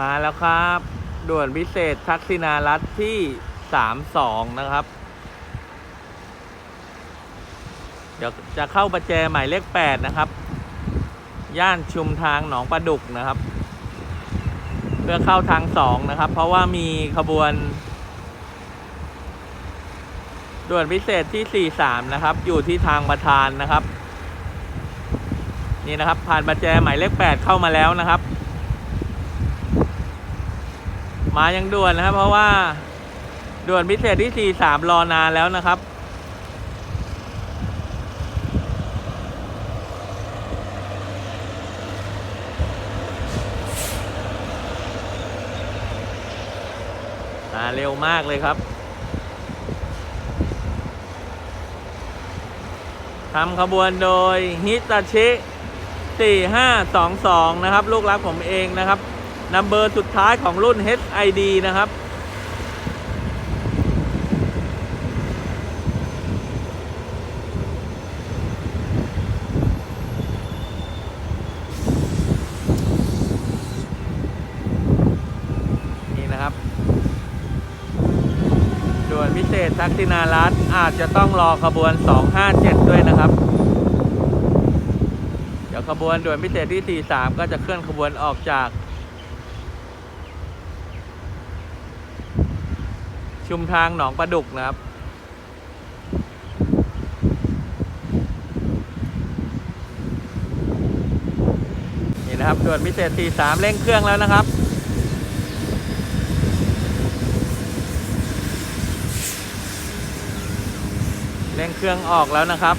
มาแล้วครับ ด่วนพิเศษทักษิณารัฐที่สามสองนะครับ เดี๋ยวจะเข้าประแจหมายเลขแปดนะครับ ย่านชุมทางหนองประดุกนะครับ เพื่อเข้าทางสองนะครับ เพราะว่ามีขบวน ด่วนพิเศษที่43นะครับ อยู่ที่ทางประธานนะครับ นี่นะครับ ผ่านประแจหมายเลข8เข้ามาแล้วนะครับ มายังด่วนนะครับ เพราะว่าด่วนพิเศษที่ 43 รอนานแล้วนะครับ มาเร็วมากเลยครับทำขบวนโดยฮิตาชิ 4522 นะครับ ลูกรักผมเองนะครับ นัมเบอร์สุดท้ายของรุ่น HID นะครับ นี่นะครับ ด่วนพิเศษทักษิณารัฐอาจจะต้องรอขบวน 257 ด้วยนะครับเดี๋ยวขบวนด่วนพิเศษที่ 43 ก็จะเคลื่อนขบวนออกจาก ชุมทางหนองประดุกนะครับ นี่นะครับด่วนพิเศษ 43 เร่งเครื่องแล้วนะครับเร่งเครื่องออกแล้วนะครับ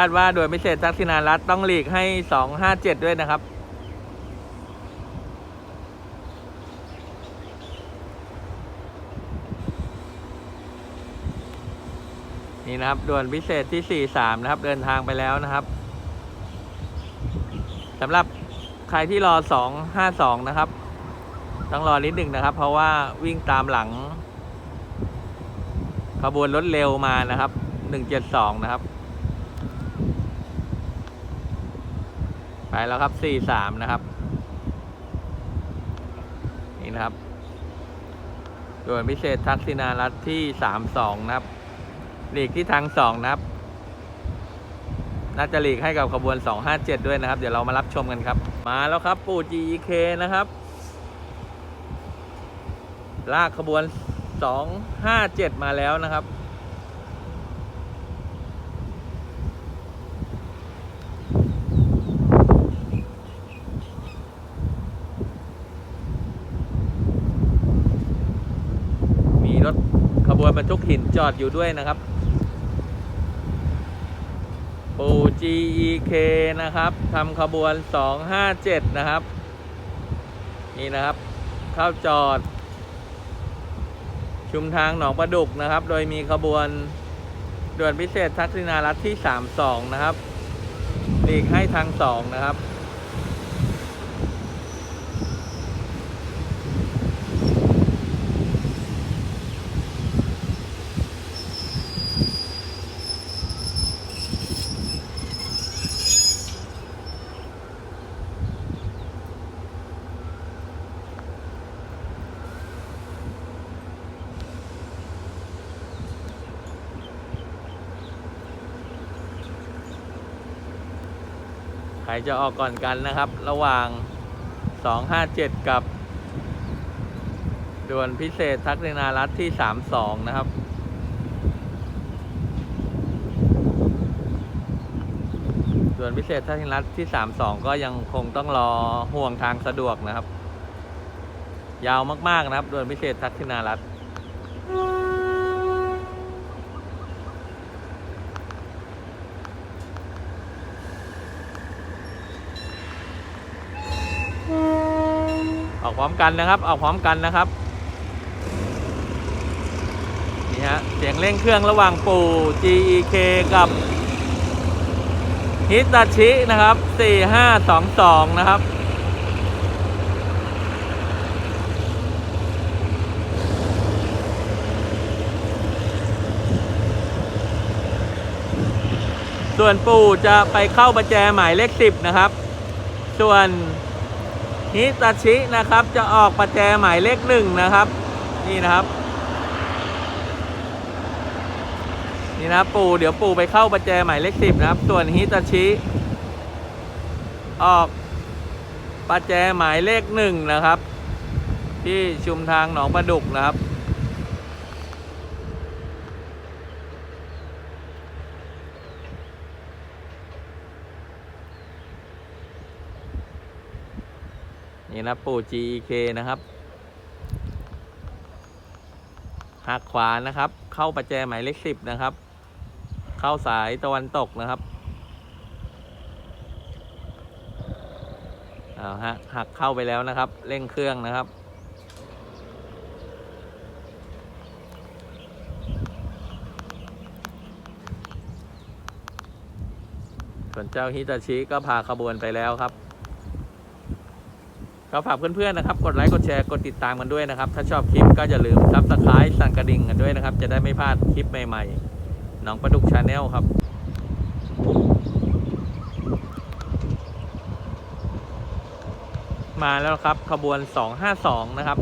าดว่าโดยพิเศษทักษิณารัฐต้องหลีกให้ 257 ด้วยนะครับ นี่นะครับด่วนพิเศษที่ 43 นะครับ เดินทางไปแล้วนะครับสำหรับใครที่รอ 252 นะครับ ต้องรอนิดหนึ่งนะครับ เพราะว่าวิ่งตามหลัง ขบวนรถเร็วมานะครับ 172 นะครับ ไปแล้วครับ43นะครับ นี่นะครับด่วนพิเศษทักษิณารัฐที่32นะครับ หลีกที่ทางสองนะครับ น่าจะหลีกให้กับขบวน257ด้วยนะครับ เดี๋ยวเรามารับชมกันครับ มาแล้วครับปู่ GEK นะครับ ลากขบวน257มาแล้วนะครับ มี รถขบวนบรรทุกหินจอดอยู่ด้วยนะครับ ปู GEK นะครับทำขบวน 257 นะครับ นี่นะครับ เข้าจอด ชุมทางหนองประดุกนะครับ โดยมีขบวนด่วนพิเศษทักษิณารัฐที่ 32 นะครับหลีกให้ทาง 2 นะครับ ครจะออกก่อนกันนะครับ ระหว่าง 257 กับ ด่วนพิเศษทักษิณารัฐที่ 32 นะครับด่วนพิเศษทักษิณารัฐที่ 32 ก็ยังคงต้องรอห่วงทางสะดวกนะครับ ยาวมาก ๆ นะครับด่วนพิเศษทักษิณารัฐ อกพร้อมกันนะครับออกพร้อมกันนะครับนี่ฮะเสียงเร่งเครื่องระหว่างปู่ GEK กับฮิตาชินะครับ 4522 นะครับส่วนปู่จะไปเข้าประแจหมายเลข 10 นะครับ ส่วน ฮิตาชินะครับจะออกประแจหมายเลขหนึ่งนะครับ นี่นะครับ นี่นะครับปู่เดี๋ยวปู่ไปเข้าประแจหมายเลขสิบนะครับ ส่วนฮิตาชิออกประแจหมายเลขหนึ่งนะครับ ที่ชุมทางหนองประดุกนะครับ นี่นะปู่ GEK นะครับหักขวานะครับ เข้าประแจหมายเลขสิบนะครับ เข้าสายตะวันตกนะครับเอาฮะหักเข้าไปแล้วนะครับ เร่งเครื่องนะครับ ส่วนเจ้าฮิตาชิก็พาขบวนไปแล้วครับ ก็ฝากเพื่อนๆนะครับ กดไลค์ กดแชร์ กดติดตามกันด้วยนะครับ ถ้าชอบคลิปก็อย่าลืมซับสไครต์สั่นกระดิ่งกันด้วยนะครับ จะได้ไม่พลาดคลิปใหม่ๆ น้องประดุกชาแนลครับมาแล้วครับขบวน 252 นะครับ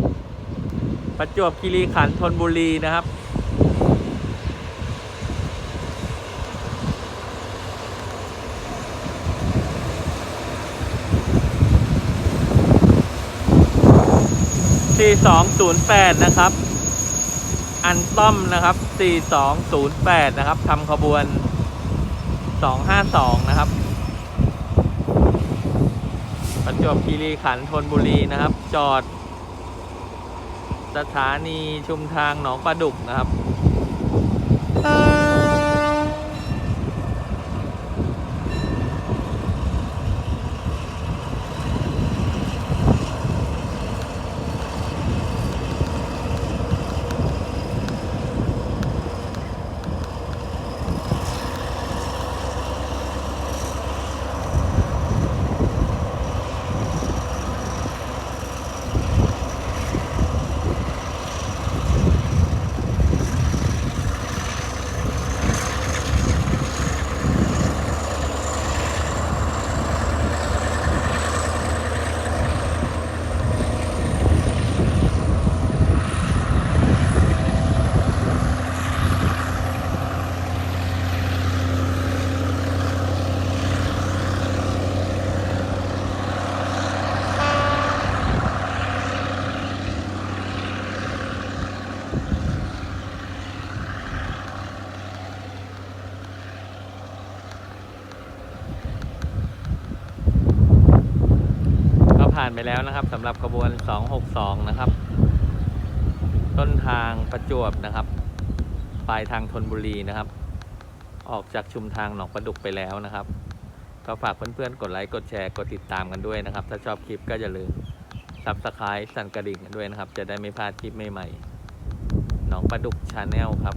ประจวบคีรีขันธ์ธนบุรีนะครับ 4208 นะครับ อันต้อมนะครับ 4208 นะครับทำขบวน 252 นะครับประจวบคีรีขันธ์ธนบุรีนะครับ จอด สถานีชุมทางหนองปลาดุกนะครับ แล้วนะครับสำหรับขบวน 262 นะครับ ต้นทางประจวบนะครับ ปลายทางธนบุรีนะครับ ออกจากชุมทางหนองประดุกไปแล้วนะครับ ก็ฝากเพื่อนๆ กดไลค์ กดแชร์ กดติดตามกันด้วยนะครับ ถ้าชอบคลิปก็อย่าลืมซับสไครต์สั่นกระดิ่งกันด้วยนะครับ จะได้ไม่พลาดคลิปใหม่ๆหนองประดุกชาแนลครับ